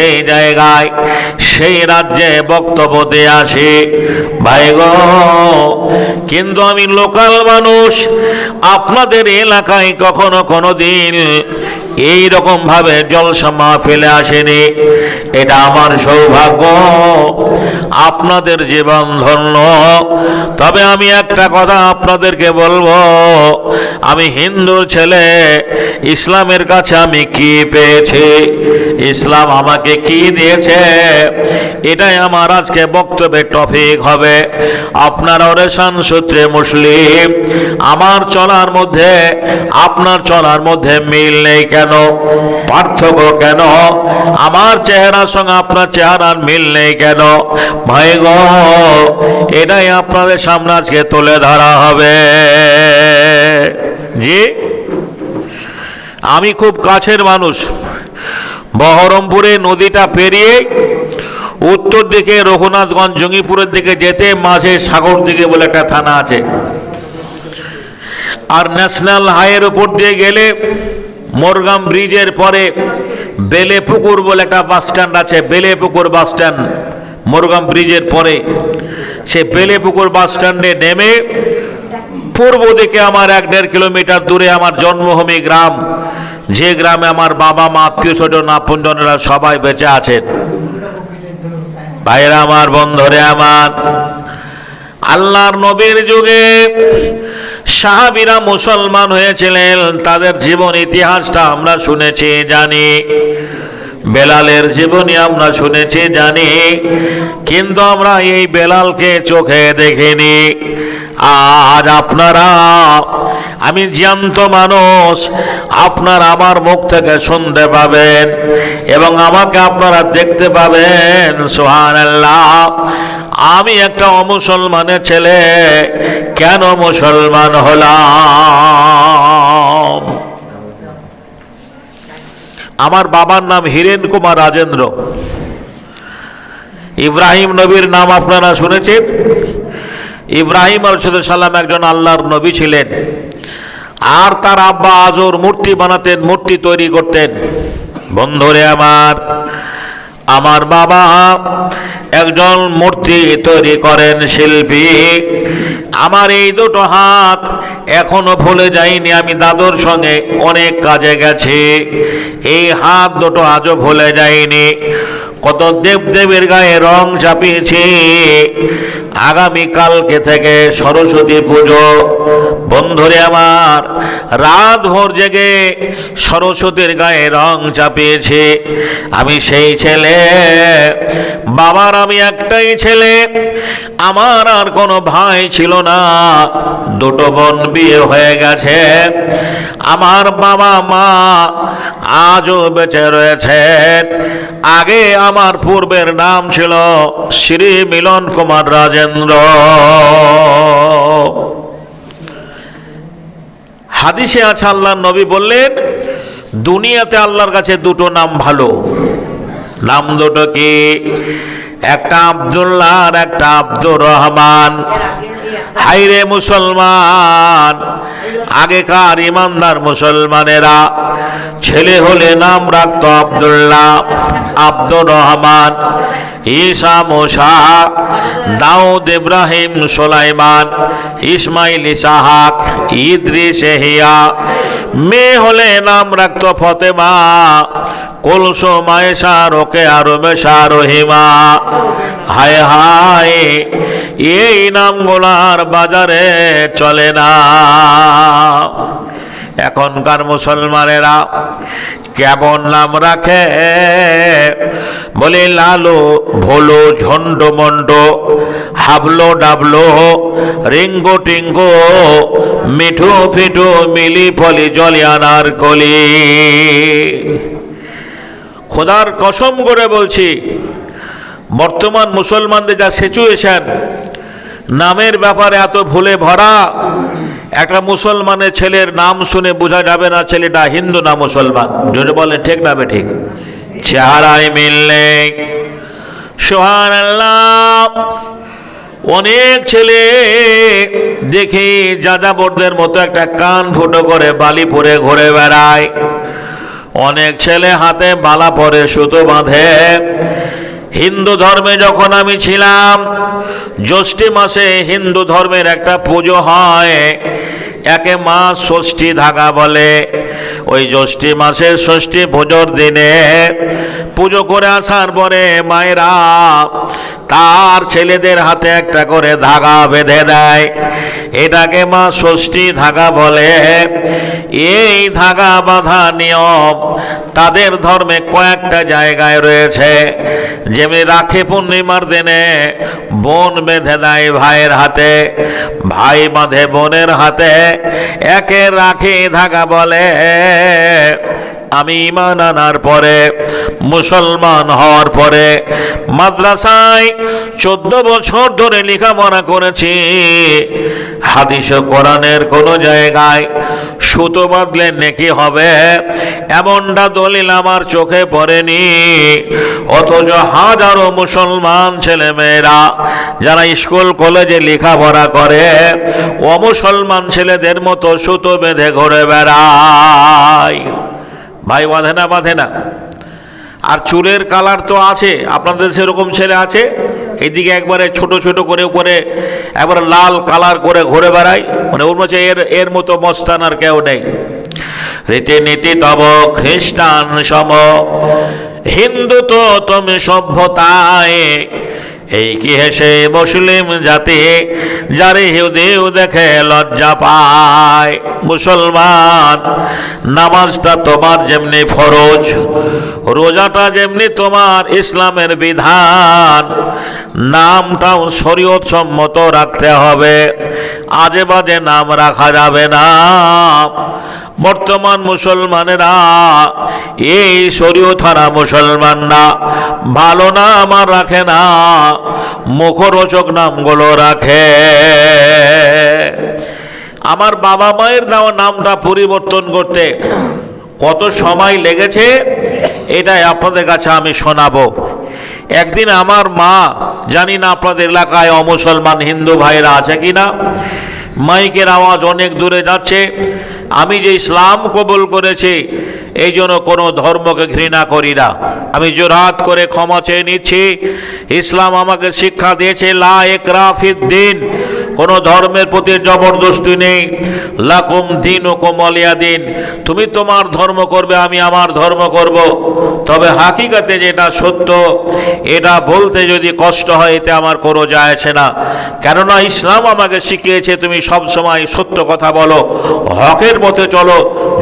সেই জায়গায়, সেই রাজ্যে বক্তব্য দিয়ে আসি। ভাই গো, কিন্তু আমি লোকাল মানুষ, আপনাদের এলাকায় কখনো কোনো দিন এই রকম ভাবে জলসা মাহফিলে আসেনি। এটা আমার সৌভাগ্য। আপনাদের জীবন ধন্য। তবে আমি একটা কথা আপনাদেরকে বলব। আমি হিন্দু ছেলে, ইসলামের কাছে আমি কি পেয়েছি? ইসলাম আমাকে কি দিয়েছে? এটাই আমার আজকে বক্তব্যের টপিক হবে। আপনার অরেশান সূত্রে মুসলিম। আমার চলার মধ্যে, আপনার চলার মধ্যে মিল নেই কেন? পার্থক্য কেন? আমার চেহারার সঙ্গে আপনার চেহারার মিল নেই কেন? ভাই গো, এটাই আপনাদের সামনে আজকে তুলে ধরা হবে। জি? আমি খুব কাছের মানুষ। বহরমপুরে নদীটা পেরিয়ে উত্তর দিকে রঘুনাথগঞ্জ, জঙ্গিপুরের দিকে যেতে মাঝে সাগর দিকে বলে একটা থানা আছে। আর ন্যাশনাল হাইয়ের উপর দিয়ে গেলে মোরগাম ব্রিজের পরে বেলেপুকুর বলে একটা বাস স্ট্যান্ড আছে, বেলেপুকুর বাস স্ট্যান্ড। মোরগাম ব্রিজের পরে সে বেলেপুকুর বাস স্ট্যান্ডে নেমে পূর্ব দিকে আমার এক দেড় কিলোমিটার দূরে আমার জন্মভূমি গ্রাম। যে গ্রামে আমার বাবা মা, আত্মীয় স্বজন আপনজনেরা সবাই বেঁচে আছেন। ভাইরা আমার বন্ধরে আমার, আল্লাহর নবীর যুগে সাহাবিরা মুসলমান হয়েছিলেন, তাদের জীবন ইতিহাসটা আমরা শুনেছি, জানি। বেলালের জীবনী আমরা শুনেছি, জানি। কিন্তু আমরা এই বেলালকে চোখে দেখিনি। আজ আপনারা, আমি জ্যান্ত মানুষ, আপনার আমার মুখ থেকে শুনতে পাবেন এবং আমাকে আপনারা দেখতে পাবেন সোহান আমি একটা অমুসলমানের ছেলে, কেন মুসলমান হলাম? আমার বাবার নাম হীরেন কুমার রাজেন্দ্র। ইব্রাহিম নবীর নাম আপনারা শুনেছেন? ইব্রাহিম সাল্লাম একজন আল্লাহর নবী ছিলেন। আর তার আব্বা আজর মূর্তি বানাতেন, মূর্তি তৈরি করতেন। বন্ধুরে আমার আমার বাবা একজন মূর্তি তৈরি করেন শিল্পী। আমার এই দুটো হাত এখনও ভুলে যাইনি, আমি দাদুর সঙ্গে অনেক কাজে গেছি। এই হাত দুটো আজও ভুলে যাইনি। কত দেবদেবীর গায়ে রং চাপিয়েছি। আগামী কালকে থেকে সরস্বতী পুজো। বন্ধুরে আমার রাত ভোর জেগে সরস্বতীর গায়ে রং চাপিয়েছে। আমি সেই ছেলে, বাবার আমি একটাই ছেলে। আমার আর কোনো ভাই ছিল না। দুটো বোন বিয়ে হয়ে গেছে। আমার বাবা মা আজও বেঁচে রয়েছেন আগে আমার পূর্বের নাম ছিল শ্রী মিলন কুমার রাজেন্দ্র। হাদিসে আছে আল্লাহ নবী বললেন, দুনিয়াতে আল্লাহর কাছে দুটো নাম ভালো। নাম দুটো কি? একটা আব্দুল্লাহ আর একটা আব্দুর রহমান। হাইরে মুসলমান আগেকার ইমানদার মুসলমানেরা ছেলে হলে নাম রাখতো আব্দুল্লাহ, আব্দুর রহমান ঈসা মোসা দাউদ ইব্রাহিম সোলাইমান, ইসমাইল ইসাহাক, ইদ্রিস এহিয়া। মেয়ে হলে নাম রাখত ফতেমা কলসো মায়েশা রোকে আরও রহিমা। হায় হায় এই নামগুলার বাজারে চলে না। এখনকার মুসলমানেরা কেমন নাম রাখে? বলে লালো, ভোলো, ঝন্ড, মন্ড, হাবলো, ডাবলো, রিঙ্গো, টিঙ্গো, মিঠু ফিটু মিলি, ফলি, জলি, আনার কলি। খোদার কসম করে বলছি বর্তমান মুসলমানদের যা সিচুয়েশন নামের ব্যাপারে এত ভুলে ভরা, একটা মুসলমানের ছেলের নাম শুনে বোঝা যাবে না ছেলেটা হিন্দু না মুসলমান। যদি বলে ঠিক না ঠিক? চেহারায় মিল নেই। সোহান অনেক ছেলে দেখি যাযাবরদের মতো একটা কান ফুটো করে বালি পরে ঘুরে বেড়ায়। অনেক ছেলে হাতে বালা পরে সুতো বাঁধে। হিন্দু ধর্মে যখন আমি ছিলাম, জ্যৈষ্ঠী মাসে হিন্দু ধর্মের একটা পুজো হয়। একে মা ষষ্ঠী ধাগা বলে। ওই জ্যৈষ্ঠী মাসের ষষ্ঠী পুজোর দিনে পুজো করে আসার পরে মায়েরা তার ছেলেদের হাতে একটা করে ধাগা বেঁধে দেয়। এটাকে মা ষষ্ঠী ধাগা বলে। এই ধাগা বাঁধা নিয়ম তাদের ধর্মে কয়েকটা জায়গায় রয়েছে। যেমনি রাখি পূর্ণিমার দিনে বোন বেঁধে দেয় ভাইয়ের হাতে, ভাই বাঁধে বোনের হাতে। একে রাখি ধাগা বলে। আমি ইমান আনার পরে, মুসলমান হওয়ার পরে, মাদ্রাসায় চোদ্দ বছর ধরে লেখাপড়া করেছি। হাদিস, কোরআনের কোনো জায়গায় সুতো বাঁধলে নেকি হবে, এমনটা দলিল আমার চোখে পড়েনি। অথচ হাজারো মুসলমান ছেলে মেয়েরা যারা স্কুল, কলেজে লেখাপড়া করে, অমুসলমান ছেলেদের মতো সুতো বেঁধে ঘুরে বেড়ায়। ভাই বাঁধে না বাঁধে না। আর চুলের কালার তো আছে, আপনাদের সেরকম ছেলে আছে? এদিকে একবারে ছোট ছোট করে উপরে একবারে লাল কালার করে ঘুরে বেড়ায়। মানে ওর মধ্যে এর এর মতো মস্তান আর কেউ নেই। রীতিনীতি তব খ্রিস্টান সম। হিন্দু তো তুমি সভ্যতায় এই কি হেসে মুসলিম জাতি, যারে হিউদিও দেখে লজ্জা পায়? মুসলমান, নামাজটা তোমার যেমনি ফরজ, রোজাটা যেমনি তোমার ইসলামের বিধান, নামটাও শরীয়ত সম্মত রাখতে হবে। আজে বাজে নাম রাখা যাবে না। বর্তমান মুসলমানেরা এই শরীয় থানা মুসলমানরা ভালো নাম আর রাখে না, মুখরোচক নামগুলো রাখে। আমার বাবা মায়ের দেওয়া নামটা পরিবর্তন করতে কত সময় লেগেছে, এটাই আপনাদের কাছে আমি শোনাবো। একদিন আমার মা, জানি না আপনাদের এলাকায় অমুসলমান হিন্দু ভাইরা আছে কি না মাইকের আওয়াজ অনেক দূরে যাচ্ছে আমি যে ইসলাম কবুল করেছি, এই জন্য কোনো ধর্মকে ঘৃণা করি না। আমি জোরাত করে ক্ষমা চেয়ে নিচ্ছি। ইসলাম আমাকে শিক্ষা দিয়েছে, লা একরাফিদ দিন। কোনো ধর্মের প্রতি জবরদস্তি নেই। লাকুম দিন ও কোমলিয়া দিন। তুমি তোমার ধর্ম করবে, আমি আমার ধর্ম করব। তবে হাকিকাতে যেটা সত্য, এটা বলতে যদি কষ্ট হয়, এতে আমার কোনো যায় না। কেননা ইসলাম আমাকে শিখিয়েছে, তুমি সব সময় সত্য কথা বলো, হকের পথে চলো,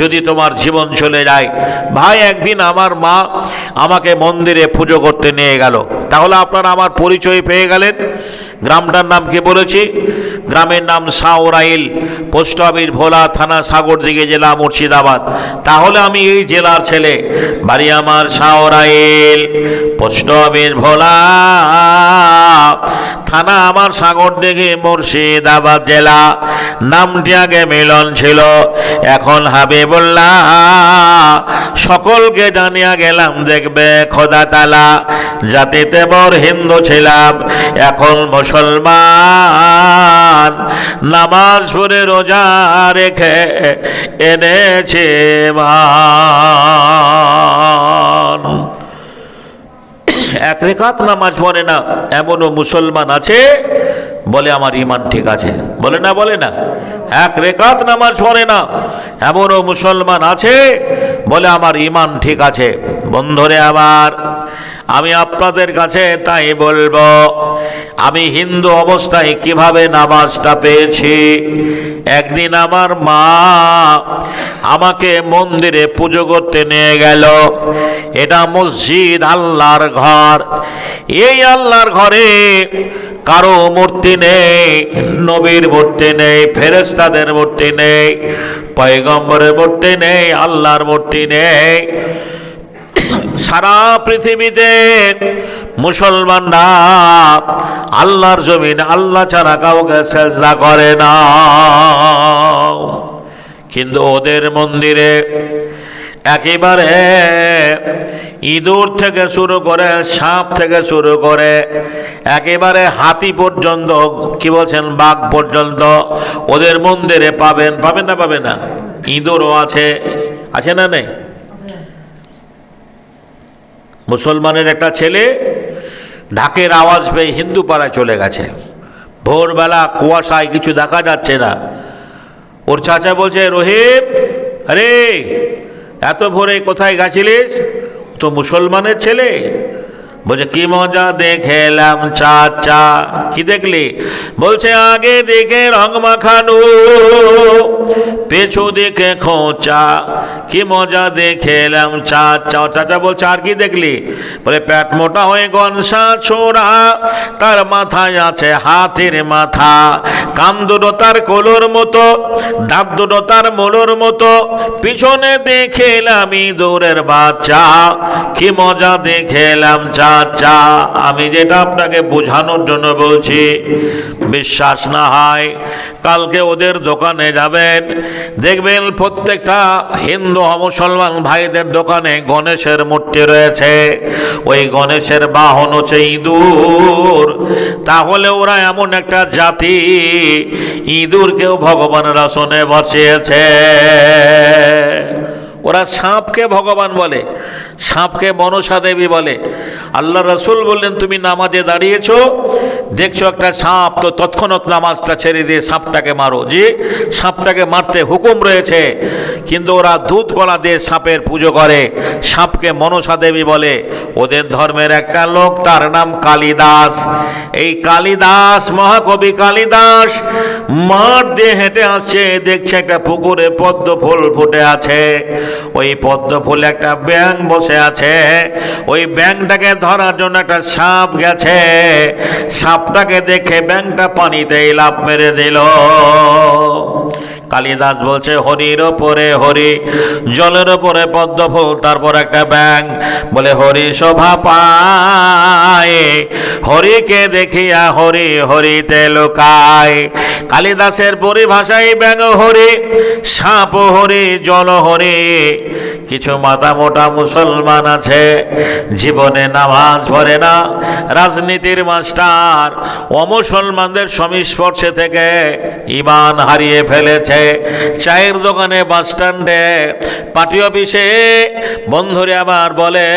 যদি তোমার জীবন চলে যায়। ভাই, একদিন আমার মা আমাকে মন্দিরে পুজো করতে নিয়ে গেল। তাহলে আপনারা আমার পরিচয় পেয়ে গেলেন। গ্রামটার নাম কি বলেছি? গ্রামের নাম সাউরাইল পোস্ট অফিস ভোলা থানা সাগরদিঘি জেলা মুর্শিদাবাদ। তাহলে আমি এই জেলার ছেলে। বাড়ি আমার সাউরাইল পোস্ট অফিস ভোলা থানা আমার সাগরদিঘি মুর্শিদাবাদ জেলা। নামটি আগে মিলন ছিল। এখন হাবিবুল্লাহ, সকলকে জানিয়া গেলাম, দেখবে খোদা তালা জাতিতে বর হিন্দু ছিলাম। এখন মুসলমান, নামাজ পড়ে রোজা রেখে এনেছে মান এক রেখাত নামাজ পড়ে না, এমনও মুসলমান আছে, বলে আমার ইমান ঠিক আছে। বলে না বলে না। এক রেখাত নামাজ পড়ে না, এমনও মুসলমান আছে, বলে আমার ইমান ঠিক আছে। বন্ধরে আবার আমি আপনাদের কাছে তাই বলব, আমি হিন্দু অবস্থায় কীভাবে নামাজটা পেয়েছি? একদিন আমার মা আমাকে মন্দিরে পুজো করতে নিয়ে গেল। এটা মসজিদ আল্লাহর ঘর। এই আল্লাহর ঘরে কারও মূর্তি নেই, নবীর মূর্তি নেই ফেরেস্তাদের মূর্তি নেই, পয়গম্বরের মূর্তি নেই, আল্লাহর মূর্তি নেই। সারা পৃথিবীতে মুসলমানরা আল্লাহর জমিন, আল্লাহ ছাড়া কাউকে চেষ্টা করে না। কিন্তু ওদের মন্দিরে একেবারে ইঁদুর থেকে শুরু করে সাপ থেকে শুরু করে একেবারে হাতি পর্যন্ত, কি বলছেন, বাঘ পর্যন্ত ওদের মন্দিরে পাবেন। পাবেন না পাবেন না? ইঁদুরও আছে আছে না নেই? মুসলমানের একটা ছেলে ঢাকের আওয়াজ পেয়ে হিন্দু পাড়ায় চলে গেছে। ভোরবেলা কুয়াশায় কিছু দেখা যাচ্ছে না। ওর চাচা বলছে রোহিব আরে, এত ভোরে কোথায় গেছিলিস? তো মুসলমানের ছেলে। বলছে, কি মজা দেখেলাম, চাচা। কি দেখলি? বলছে, আগে দেখে রং মাখানো, পেছু দেখে খোঁচা। কি মজা দেখেলাম, চাচা। ও চাচা বলছে, আর কি দেখলি? বলে পেট মোটা হয়ে গনসা ছোড়া, তার মাথায় আছে হাতের মাথা। কান দুটো তার কোলোর মতো, দাঁত দুটো তার মোলোর মতো। পিছনে দেখেলাম দৌড়ের বাচ্চা। কি মজা দেখেলাম চাচা আমি যেটা আপনাকে বোঝানোর জন্য বলছি, বিশ্বাস না হয়, কালকে ওদের দোকানে যাবেন, দেখবেন প্রত্যেকটা হিন্দু মুসলমান ভাইদের দোকানে গণেশের মূর্তি রয়েছে। ওই গণেশের বাহন হচ্ছে ইঁদুর। তাহলে ওরা এমন একটা জাতি, ইঁদুরকেও ভগবানের আসনে বসিয়েছে। ওরা সাপকে ভগবান বলে সাঁপকে মনসা দেবী বলে। আল্লাহ রসুল বললেন তুমি নামাজে দাঁড়িয়েছো দেখছ একটা সাপ, তো তৎক্ষণাৎ নামাজটা ছেড়ে দিয়ে সাপটাকে মারো। জি, সাপটাকে মারতে হুকুম রয়েছে, কিন্তু ওরা দুধ কলা দিয়ে সাপের পুজো করে। সাপকে মনসা দেবী বলে, ওদের ধর্মের একটা লোক, তার নাম কালিদাস। এই কালিদাস, মহাকবি কালিদাস মাঠ দিয়ে হেঁটে আসছে, দেখছে একটা পুকুরে পদ্ম ফুল ফুটে আছে। ওই পদ্ম ফুলে একটা ব্যাং বসে আছে। ওই ব্যাংটাকে ধরার জন্য একটা সাপ গেছে। সাপটাকে দেখে ব্যাংটা পানিতে লাভ মেরে দিল। কালিদাস বলছে, হরির ওপরে হরি, জলের ওপরে পদ্ম ফুল তারপর একটা ব্যাং বলে, হরি শোভা পায়, হরিকে দেখিয়া হরি হরিতে লোকায়। কালিদাসের পরিভাষায় ব্যাং হরি, সাপ হরি জল হরি, কিছু মাথা মোটা মুসলমান আছে, জীবনে নামাজ পড়ে না, রাজনীতির মাস্টার, অমুসলমানদের সংস্পর্শে থেকে ইমান হারিয়ে ফেলেছে। চায়ের দোকানে, বাস স্ট্যান্ডে। পার্টি অফিসে বন্ধুরে আবার বলে,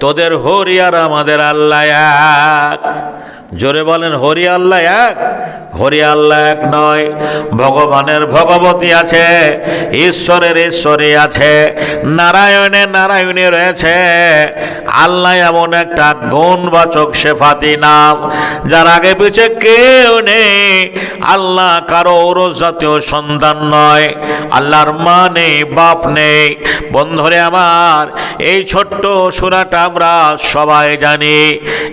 তোদের হরি আর আমাদের আল্লাহ এক। জোরে বলেন হরি আল্লাহ এক? হরি আল্লাহ এক নয়। ভগবানের ভগবতী আছে, ঈশ্বরের ঈশ্বরী আছে নারায়ণে নারায়ণী রয়েছে। আল্লাহ এমন একটা গুণ গুণবাচক শেফাতি নাম, যার আগে পিছে কেউ নেই। আল্লাহ কারও ওরস জাতীয় সন্তান সন্তান নয়, আল্লাহর মা নেই বাপ নেই। বন্ধরে আমার, এই ছোট্ট সুরাটা আমরা সবাই জানি।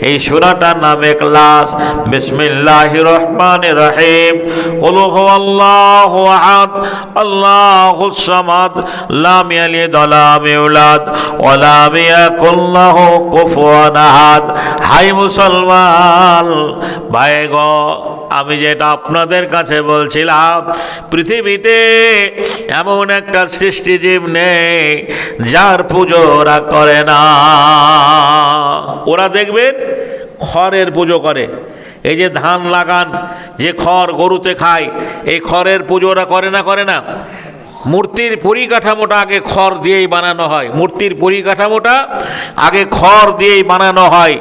এই সুরাটার নাম ক্লাস বিসমিল্লাহ রহমান রহিম। আল্লাহ আহাদ আল্লাহ সামাদ কুফুয়ান আহাদ। হাই মুসলমান, ভাই গো, আমি যেটা আপনাদের কাছে বলছিলাম পৃথিবী পৃথিবীতে এমন একটা সৃষ্টিজীব নেই যার পুজো ওরা করে না। ওরা দেখবেন খড়ের পুজো করে। এই যে ধান লাগান, যে খড় গরুতে খায়, এই খড়ের পুজো ওরা করে না করে না? মূর্তির পরিকাঠামোটা আগে খড় দিয়েই বানানো হয়। মূর্তির পরিকাঠামোটা আগে খড় দিয়েই বানানো হয়।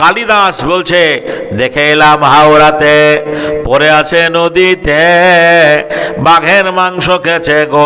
কালিদাস বলছে, দেখে এলাম হাওড়াতে পরে আছে নদীতে, বাঘের মাংস খেছে গরু।